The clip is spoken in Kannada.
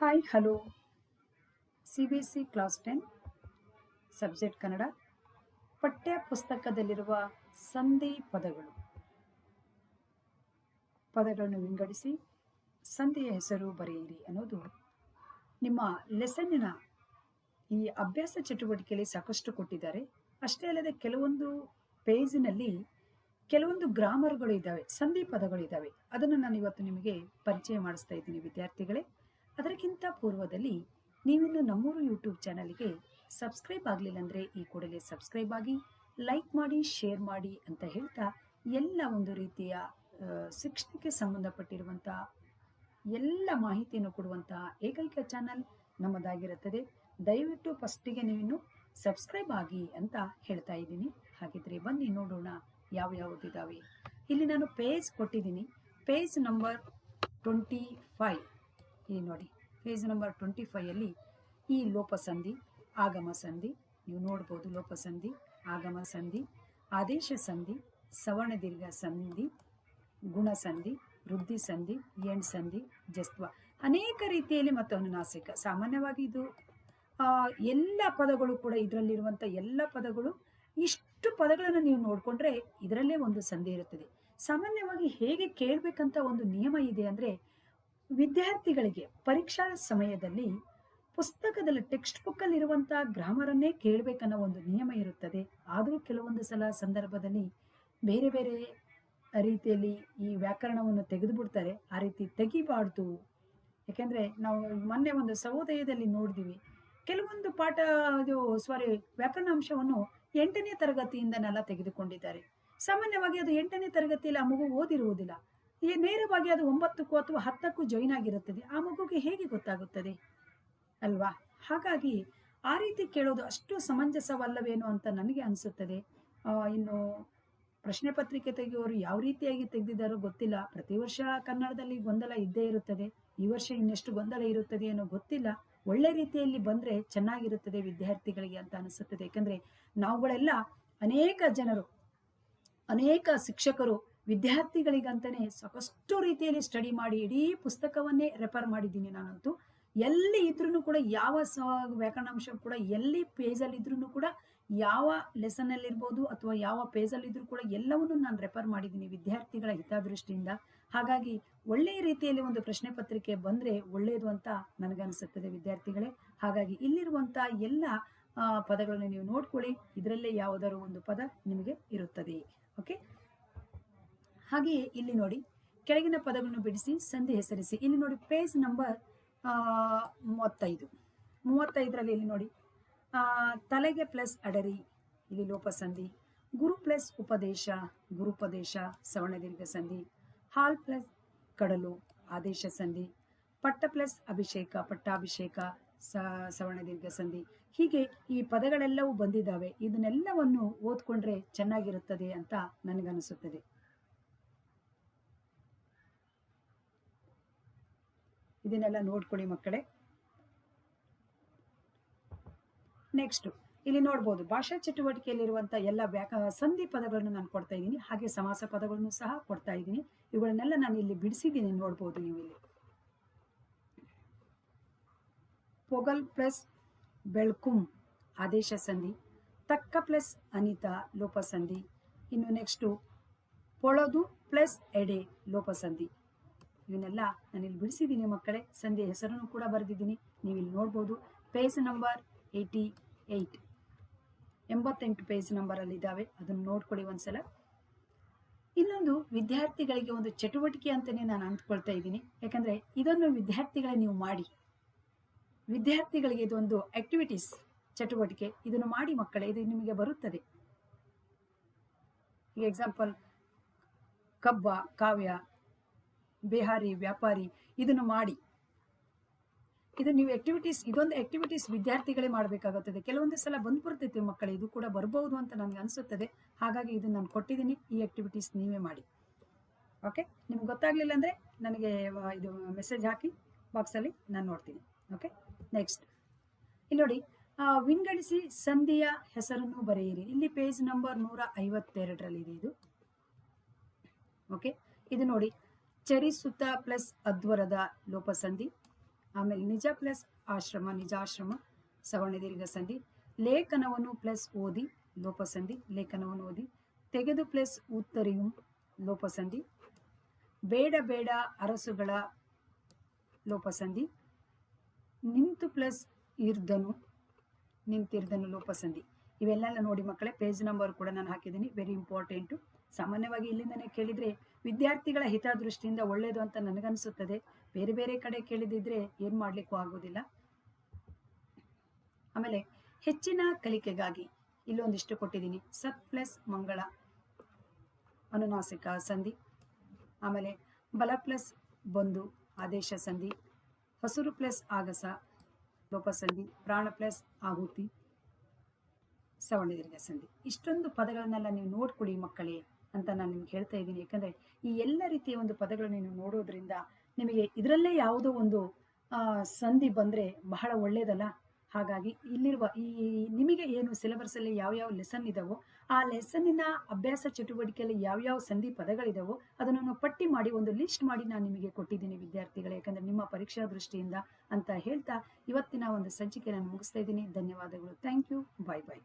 Hi hello C B C class ten subject Kannada ಪಠ್ಯ ಪುಸ್ತಕದಲ್ಲಿರುವ ಸಂಧಿ ಪದಗಳು. ಪದಗಳನ್ನು ವಿಂಗಡಿಸಿ, ಸಂಧಿಯ ಹೆಸರು ಬರೆಯಿರಿ ಅನ್ನೋದು ನಿಮ್ಮ ಲೆಸನ್ನಿನ ಈ ಅಭ್ಯಾಸ ಚಟುವಟಿಕೆಯಲ್ಲಿ ಸಾಕಷ್ಟು ಕೊಟ್ಟಿದ್ದಾರೆ. ಅಷ್ಟೇ ಅಲ್ಲದೆ ಕೆಲವೊಂದು ಪೇಜಿನಲ್ಲಿ ಕೆಲವೊಂದು ಗ್ರಾಮರ್ಗಳು ಇದ್ದಾವೆ, ಸಂಧಿ ಪದಗಳು ಇದ್ದಾವೆ. ಅದನ್ನು ನಾನು ಇವತ್ತು ನಿಮಗೆ ಪರಿಚಯ ಮಾಡಿಸ್ತಾ ಇದ್ದೀನಿ, ವಿದ್ಯಾರ್ಥಿಗಳೇ. ಅದಕ್ಕಿಂತ ಪೂರ್ವದಲ್ಲಿ ನೀವಿನ್ನು ನಮ್ಮೂರು ಯೂಟ್ಯೂಬ್ ಚಾನಲ್ಗೆ ಸಬ್ಸ್ಕ್ರೈಬ್ ಆಗಲಿಲ್ಲ ಅಂದರೆ ಈ ಕೂಡಲೇ ಸಬ್ಸ್ಕ್ರೈಬ್ ಆಗಿ, ಲೈಕ್ ಮಾಡಿ, ಶೇರ್ ಮಾಡಿ ಅಂತ ಹೇಳ್ತಾ ಎಲ್ಲ ಒಂದು ರೀತಿಯ ಶಿಕ್ಷಣಕ್ಕೆ ಸಂಬಂಧಪಟ್ಟಿರುವಂಥ ಎಲ್ಲ ಮಾಹಿತಿಯನ್ನು ಕೊಡುವಂತಹ ಏಕೈಕ ಚಾನಲ್ ನಮ್ಮದಾಗಿರುತ್ತದೆ. ದಯವಿಟ್ಟು ಫಸ್ಟಿಗೆ ನೀವಿನ್ನು ಸಬ್ಸ್ಕ್ರೈಬ್ ಆಗಿ ಅಂತ ಹೇಳ್ತಾ ಇದ್ದೀನಿ. ಹಾಗಿದ್ರೆ ಬನ್ನಿ ನೋಡೋಣ ಯಾವ ಯಾವುದಿದ್ದಾವೆ ಇಲ್ಲಿ ನಾನು ಪೇಜ್ ಕೊಟ್ಟಿದ್ದೀನಿ. Page number twenty five. ಇಲ್ಲಿ ನೋಡಿ ಪೇಜ್ ನಂಬರ್ ಟ್ವೆಂಟಿ ಫೈಯಲ್ಲಿ ಈ ಲೋಪ ಸಂಧಿ, ಆಗಮ ಸಂಧಿ, ನೀವು ನೋಡ್ಬೋದು ಲೋಪಸಂಧಿ ಆಗಮ ಸಂಧಿ, ಆದೇಶ ಸಂಧಿ, ಸವರ್ಣ ದೀರ್ಘ ಸಂಧಿ, ಗುಣ ಸಂಧಿ, ವೃದ್ಧಿ ಸಂಧಿ ಎಂಡ್ ಸಂಧಿ, ಜಸ್ತ್ವ. ಅನೇಕ ರೀತಿಯಲ್ಲಿ ಮತ್ತು ಅನುನಾಸಿಕ ಸಾಮಾನ್ಯವಾಗಿ ಇದು ಎಲ್ಲ ಪದಗಳು ಕೂಡ ಇದರಲ್ಲಿರುವಂಥ ಎಲ್ಲ ಪದಗಳು, ಇಷ್ಟು ಪದಗಳನ್ನು ನೀವು ನೋಡಿಕೊಂಡ್ರೆ ಇದರಲ್ಲೇ ಒಂದು ಸಂಧಿ ಇರುತ್ತದೆ. ಸಾಮಾನ್ಯವಾಗಿ ಹೇಗೆ ಕೇಳಬೇಕಂತ ಒಂದು ನಿಯಮ ಇದೆ ಅಂದರೆ ವಿದ್ಯಾರ್ಥಿಗಳಿಗೆ ಪರೀಕ್ಷಾ ಸಮಯದಲ್ಲಿ ಪುಸ್ತಕದಲ್ಲಿ ಟೆಕ್ಸ್ಟ್ ಬುಕ್ಕಲ್ಲಿರುವಂಥ ಗ್ರಾಮರನ್ನೇ ಕೇಳಬೇಕನ್ನೋ ಒಂದು ನಿಯಮ ಇರುತ್ತದೆ. ಆದರೂ ಕೆಲವೊಂದು ಸಲ ಸಂದರ್ಭದಲ್ಲಿ ಬೇರೆ ಬೇರೆ ರೀತಿಯಲ್ಲಿ ಈ ವ್ಯಾಕರಣವನ್ನು ತೆಗೆದುಬಿಡ್ತಾರೆ. ಆ ರೀತಿ ತೆಗಿಬಾರ್ದು. ಯಾಕೆಂದರೆ ನಾವು ಮೊನ್ನೆ ಒಂದು ಸಹೋದಯದಲ್ಲಿ ನೋಡಿದಿವಿ. ಕೆಲವೊಂದು ಪಾಠ ಇದು ಸಾರಿ ವ್ಯಾಕರಣಾಂಶವನ್ನು ಎಂಟನೇ ತರಗತಿಯಿಂದನೆಲ್ಲ ತೆಗೆದುಕೊಂಡಿದ್ದಾರೆ. ಸಾಮಾನ್ಯವಾಗಿ ಅದು ಎಂಟನೇ ತರಗತಿಯಲ್ಲಿ ಆ ಮಗು ಓದಿರುವುದಿಲ್ಲ. ಈ ನೇರವಾಗಿ ಅದು ಒಂಬತ್ತಕ್ಕೂ ಅಥವಾ ಹತ್ತಕ್ಕೂ ಜಾಯಿನ್ ಆಗಿರುತ್ತದೆ. ಆ ಮಗುಗೆ ಹೇಗೆ ಗೊತ್ತಾಗುತ್ತದೆ? ಅಲ್ವಾ? ಹಾಗಾಗಿ ಆ ರೀತಿ ಕೇಳೋದು ಅಷ್ಟು ಸಮಂಜಸವಲ್ಲವೇನೋ ಅಂತ ನನಗೆ ಅನಿಸುತ್ತದೆ. ಇನ್ನು ಪ್ರಶ್ನೆ ಪತ್ರಿಕೆ ತೆಗೆಯುವವರು ಯಾವ ರೀತಿಯಾಗಿ ತೆಗೆದಿದ್ದಾರೋ ಗೊತ್ತಿಲ್ಲ. ಪ್ರತಿ ವರ್ಷ ಕನ್ನಡದಲ್ಲಿ ಗೊಂದಲ ಇದ್ದೇ ಇರುತ್ತದೆ. ಈ ವರ್ಷ ಇನ್ನೆಷ್ಟು ಗೊಂದಲ ಇರುತ್ತದೆ ಏನೋ ಗೊತ್ತಿಲ್ಲ. ಒಳ್ಳೆ ರೀತಿಯಲ್ಲಿ ಬಂದರೆ ಚೆನ್ನಾಗಿರುತ್ತದೆ ವಿದ್ಯಾರ್ಥಿಗಳಿಗೆ ಅಂತ ಅನಿಸುತ್ತದೆ. ಯಾಕಂದರೆ ನಾವುಗಳೆಲ್ಲ ಅನೇಕ ಜನರು, ಅನೇಕ ಶಿಕ್ಷಕರು ವಿದ್ಯಾರ್ಥಿಗಳಿಗಂತಾನೆ ಸಾಕಷ್ಟು ರೀತಿಯಲ್ಲಿ ಸ್ಟಡಿ ಮಾಡಿ ಇಡೀ ಪುಸ್ತಕವನ್ನೇ ರೆಫರ್ ಮಾಡಿದ್ದೀನಿ ನಾನಂತೂ. ಎಲ್ಲಿ ಇದ್ರೂ ಕೂಡ ಯಾವ ಸ ವ್ಯಾಕರಣಾಂಶ ಕೂಡ ಎಲ್ಲಿ ಪೇಜಲ್ಲಿ ಇದ್ರೂ ಕೂಡ ಯಾವ ಲೆಸನಲ್ಲಿರ್ಬೋದು ಅಥವಾ ಯಾವ ಪೇಜಲ್ಲಿ ಇದ್ರೂ ಕೂಡ ಎಲ್ಲವನ್ನು ನಾನು ರೆಫರ್ ಮಾಡಿದ್ದೀನಿ ವಿದ್ಯಾರ್ಥಿಗಳ ಹಿತದೃಷ್ಟಿಯಿಂದ. ಹಾಗಾಗಿ ಒಳ್ಳೆಯ ರೀತಿಯಲ್ಲಿ ಒಂದು ಪ್ರಶ್ನೆ ಪತ್ರಿಕೆ ಬಂದರೆ ಒಳ್ಳೆಯದು ಅಂತ ನನಗನ್ನಿಸುತ್ತದೆ ವಿದ್ಯಾರ್ಥಿಗಳೇ. ಹಾಗಾಗಿ ಇಲ್ಲಿರುವಂಥ ಎಲ್ಲ ಪದಗಳನ್ನು ನೀವು ನೋಡ್ಕೊಳ್ಳಿ. ಇದರಲ್ಲೇ ಯಾವುದಾದ್ರು ಒಂದು ಪದ ನಿಮಗೆ ಇರುತ್ತದೆ. ಓಕೆ? ಹಾಗೆಯೇ ಇಲ್ಲಿ ನೋಡಿ, ಕೆಳಗಿನ ಪದವನ್ನು ಬಿಡಿಸಿ, ಸಂಧಿ ಹೆಸರಿಸಿ. ಇಲ್ಲಿ ನೋಡಿ ಪೇಜ್ ನಂಬರ್ ಮೂವತ್ತೈದು. ಮೂವತ್ತೈದರಲ್ಲಿ ಇಲ್ಲಿ ನೋಡಿ ತಲೆಗೆ ಪ್ಲಸ್ ಅಡರಿ, ಇಲ್ಲಿ ಲೋಪಸಂಧಿ. ಗುರು ಪ್ಲಸ್ ಉಪದೇಶ ಗುರುಪದೇಶ ಸವರ್ಣ ದೀರ್ಘ ಸಂಧಿ. ಹಾಲ್ ಪ್ಲಸ್ ಕಡಲು, ಆದೇಶ ಸಂಧಿ. ಪಟ್ಟ ಪ್ಲಸ್ ಅಭಿಷೇಕ, ಪಟ್ಟಾಭಿಷೇಕ, ಸ, ಸವರ್ಣ ದೀರ್ಘ ಸಂಧಿ. ಹೀಗೆ ಈ ಪದಗಳೆಲ್ಲವೂ ಬಂದಿದ್ದಾವೆ. ಇದನ್ನೆಲ್ಲವನ್ನು ಓದ್ಕೊಂಡ್ರೆ ಚೆನ್ನಾಗಿರುತ್ತದೆ ಅಂತ ನನಗನಿಸುತ್ತದೆ ಇದನ್ನೆಲ್ಲ ನೋಡ್ಕೊಳ್ಳಿ ಮಕ್ಕಳೇ. ನೆಕ್ಸ್ಟ್ ಇಲ್ಲಿ ನೋಡ್ಬೋದು, ಭಾಷಾ ಚಟುವಟಿಕೆಯಲ್ಲಿರುವಂಥ ಎಲ್ಲ ವ್ಯಾಕ, ಸಂಧಿ ಪದಗಳನ್ನು ನಾನು ಕೊಡ್ತಾ ಇದ್ದೀನಿ, ಹಾಗೆ ಸಮಾಸ ಪದಗಳನ್ನು ಸಹ ಕೊಡ್ತಾ ಇದ್ದೀನಿ. ಇವುಗಳನ್ನೆಲ್ಲ ನಾನು ಇಲ್ಲಿ ಬಿಡಿಸಿದ್ದೀನಿ, ನೋಡ್ಬೋದು ನೀವು ಇಲ್ಲಿ. ಪೊಗಲ್ ಪ್ಲಸ್ ಬೆಳ್ಕುಂ, ಆದೇಶ ಸಂಧಿ. ತಕ್ಕ ಪ್ಲಸ್ ಅನಿತಾ ಲೋಪಸಂಧಿ ಇನ್ನು ನೆಕ್ಸ್ಟು ಪೊಳದು ಪ್ಲಸ್ ಎಡೆ ಲೋಪಸಂಧಿ ಇವನ್ನೆಲ್ಲ ನಾನು ಇಲ್ಲಿ ಬಿಡಿಸಿದ್ದೀನಿ ಮಕ್ಕಳೇ. ಸಂಧಿಯ ಹೆಸರನ್ನು ಕೂಡ ಬರೆದಿದ್ದೀನಿ. ನೀವು ಇಲ್ಲಿ ನೋಡ್ಬೋದು ಪೇಜ್ ನಂಬರ್ ಏಯ್ಟಿ ಏಯ್ಟ್ ಎಂಬತ್ತೆಂಟು ಪೇಜ್ ನಂಬರಲ್ಲಿ ಇದ್ದಾವೆ. ಅದನ್ನು ನೋಡ್ಕೊಳ್ಳಿ ಒಂದ್ಸಲ. ಇನ್ನೊಂದು, ವಿದ್ಯಾರ್ಥಿಗಳಿಗೆ ಒಂದು ಚಟುವಟಿಕೆ ಅಂತಲೇ ನಾನು ಅಂದ್ಕೊಳ್ತಾ ಇದ್ದೀನಿ. ಯಾಕಂದರೆ ಇದನ್ನು ವಿದ್ಯಾರ್ಥಿಗಳೇ ನೀವು ಮಾಡಿ. ವಿದ್ಯಾರ್ಥಿಗಳಿಗೆ ಇದೊಂದು ಆಕ್ಟಿವಿಟೀಸ್ ಚಟುವಟಿಕೆ. ಇದನ್ನು ಮಾಡಿ ಮಕ್ಕಳೇ, ಇದು ನಿಮಗೆ ಬರುತ್ತದೆ. ಈಗ ಎಕ್ಸಾಂಪಲ್ ಕಬ್ಬ, ಕಾವ್ಯ ಬಿಹಾರಿ, ವ್ಯಾಪಾರಿ ಇದನ್ನು ಮಾಡಿ. ಇದು ನೀವು ಆಕ್ಟಿವಿಟೀಸ್ ಇದೊಂದು ಆಕ್ಟಿವಿಟೀಸ್ ವಿದ್ಯಾರ್ಥಿಗಳೇ ಮಾಡಬೇಕಾಗುತ್ತದೆ. ಕೆಲವೊಂದು ಸಲ ಬಂದು ಮಕ್ಕಳು, ಇದು ಕೂಡ ಬರಬಹುದು ಅಂತ ನನಗೆ ಅನಿಸುತ್ತದೆ. ಹಾಗಾಗಿ ಇದನ್ನು ನಾನು ಕೊಟ್ಟಿದ್ದೀನಿ. ಈ ಆಕ್ಟಿವಿಟೀಸ್ ನೀವೇ ಮಾಡಿ. ಓಕೆ ನಿಮ್ಗೆ ಗೊತ್ತಾಗಲಿಲ್ಲ ಅಂದರೆ ನನಗೆ ಇದು ಮೆಸೇಜ್ ಹಾಕಿ ಬಾಕ್ಸಲ್ಲಿ ನಾನು ನೋಡ್ತೀನಿ. ಓಕೆ ನೆಕ್ಸ್ಟ್ ಇಲ್ಲಿ ನೋಡಿ ವಿಂಗಡಿಸಿ ಸಂಧಿಯ ಹೆಸರನ್ನು ಬರೆಯಿರಿ. ಇಲ್ಲಿ ಪೇಜ್ ನಂಬರ್ ನೂರ ಐವತ್ತೆರಡರಲ್ಲಿ ಇದೆ. ಇದು ಓಕೆ ಇದು ನೋಡಿ ಚರಿಸುತ್ತ ಪ್ಲಸ್ ಅಧ್ವರದ ಲೋಪಸಂಧಿ, ಆಮೇಲೆ ನಿಜ ಪ್ಲಸ್ ಆಶ್ರಮ, ನಿಜಾಶ್ರಮ ಸವರ್ಣ ದೀರ್ಘ ಸಂಧಿ, ಲೇಖನವನ್ನು ಪ್ಲಸ್ ಓದಿ ಲೋಪಸಂಧಿ, ಲೇಖನವನ್ನು ಓದಿ, ತೆಗೆದು ಪ್ಲಸ್ ಉತ್ತರಿಯು ಲೋಪಸಂಧಿ, ಬೇಡ ಬೇಡ ಅರಸುಗಳ ಲೋಪಸಂಧಿ, ನಿಂತು ಪ್ಲಸ್ ಇರ್ದನು ನಿಂತಿರ್ದನು ಲೋಪಸಂಧಿ. ಇವೆಲ್ಲ ನೋಡಿ ಮಕ್ಕಳೇ, ಪೇಜ್ ನಂಬರ್ ಕೂಡ ನಾನು ಹಾಕಿದ್ದೀನಿ ವೆರಿ ಇಂಪಾರ್ಟೆಂಟು ಸಾಮಾನ್ಯವಾಗಿ ಇಲ್ಲಿಂದನೇ ಕೇಳಿದರೆ ವಿದ್ಯಾರ್ಥಿಗಳ ಹಿತದೃಷ್ಟಿಯಿಂದ ಒಳ್ಳೆಯದು ಅಂತ ನನಗನ್ಸುತ್ತದೆ. ಬೇರೆ ಬೇರೆ ಕಡೆ ಕೇಳಿದಿದ್ರೆ ಏನು ಮಾಡಲಿಕ್ಕೂ ಆಗೋದಿಲ್ಲ. ಆಮೇಲೆ ಹೆಚ್ಚಿನ ಕಲಿಕೆಗಾಗಿ ಇಲ್ಲೊಂದಿಷ್ಟು ಕೊಟ್ಟಿದ್ದೀನಿ. ಸತ್ ಪ್ಲಸ್ ಮಂಗಳ ಅನುನಾಸಿಕ ಸಂಧಿ. ಆಮೇಲೆ ಬಲ ಪ್ಲಸ್ ಬಂಧು ಆದೇಶ ಸಂಧಿ. ಹಸುರು ಪ್ಲಸ್ ಆಗಸ ಲೋಪಸಂಧಿ ಪ್ರಾಣ ಪ್ಲಸ್ ಆಹುತಿ ಸವರ್ಣದೀರ್ಘ ಸಂಧಿ. ಇಷ್ಟೊಂದು ಪದಗಳನ್ನೆಲ್ಲ ನೀವು ನೋಡ್ಕೊಳ್ಳಿ ಮಕ್ಕಳೇ. ಅಂತ ನಾನು ನಿಮ್ಗೆ ಹೇಳ್ತಾ ಇದ್ದೀನಿ. ಯಾಕಂದರೆ ಈ ಎಲ್ಲ ರೀತಿಯ ಒಂದು ಪದಗಳನ್ನು ನೀವು ನೋಡೋದ್ರಿಂದ ನಿಮಗೆ ಇದರಲ್ಲೇ ಯಾವುದೋ ಒಂದು ಸಂಧಿ ಬಂದರೆ ಬಹಳ ಒಳ್ಳೆಯದಲ್ಲ ಹಾಗಾಗಿ ಇಲ್ಲಿರುವ ಈ ನಿಮಗೆ ಏನು ಸಿಲೆಬಸ್ಸಲ್ಲಿ ಯಾವ್ಯಾವ ಲೆಸನ್ ಇದಾವೋ, ಆ ಲೆಸನ್ನಿನ ಅಭ್ಯಾಸ ಚಟುವಟಿಕೆಯಲ್ಲಿ ಯಾವ್ಯಾವ ಸಂಧಿ ಪದಗಳಿದಾವೋ ಅದನ್ನು ಪಟ್ಟಿ ಮಾಡಿ ಒಂದು ಲಿಸ್ಟ್ ಮಾಡಿ ನಾನು ನಿಮಗೆ ಕೊಟ್ಟಿದ್ದೀನಿ ವಿದ್ಯಾರ್ಥಿಗಳೇ. ಯಾಕಂದರೆ ನಿಮ್ಮ ಪರೀಕ್ಷಾ ದೃಷ್ಟಿಯಿಂದ ಅಂತ ಹೇಳ್ತಾ ಇವತ್ತಿನ ಒಂದು ಸಂಚಿಕೆ ನಾನು ಮುಗಿಸ್ತಾ ಇದ್ದೀನಿ. ಧನ್ಯವಾದಗಳು. Thank you bye bye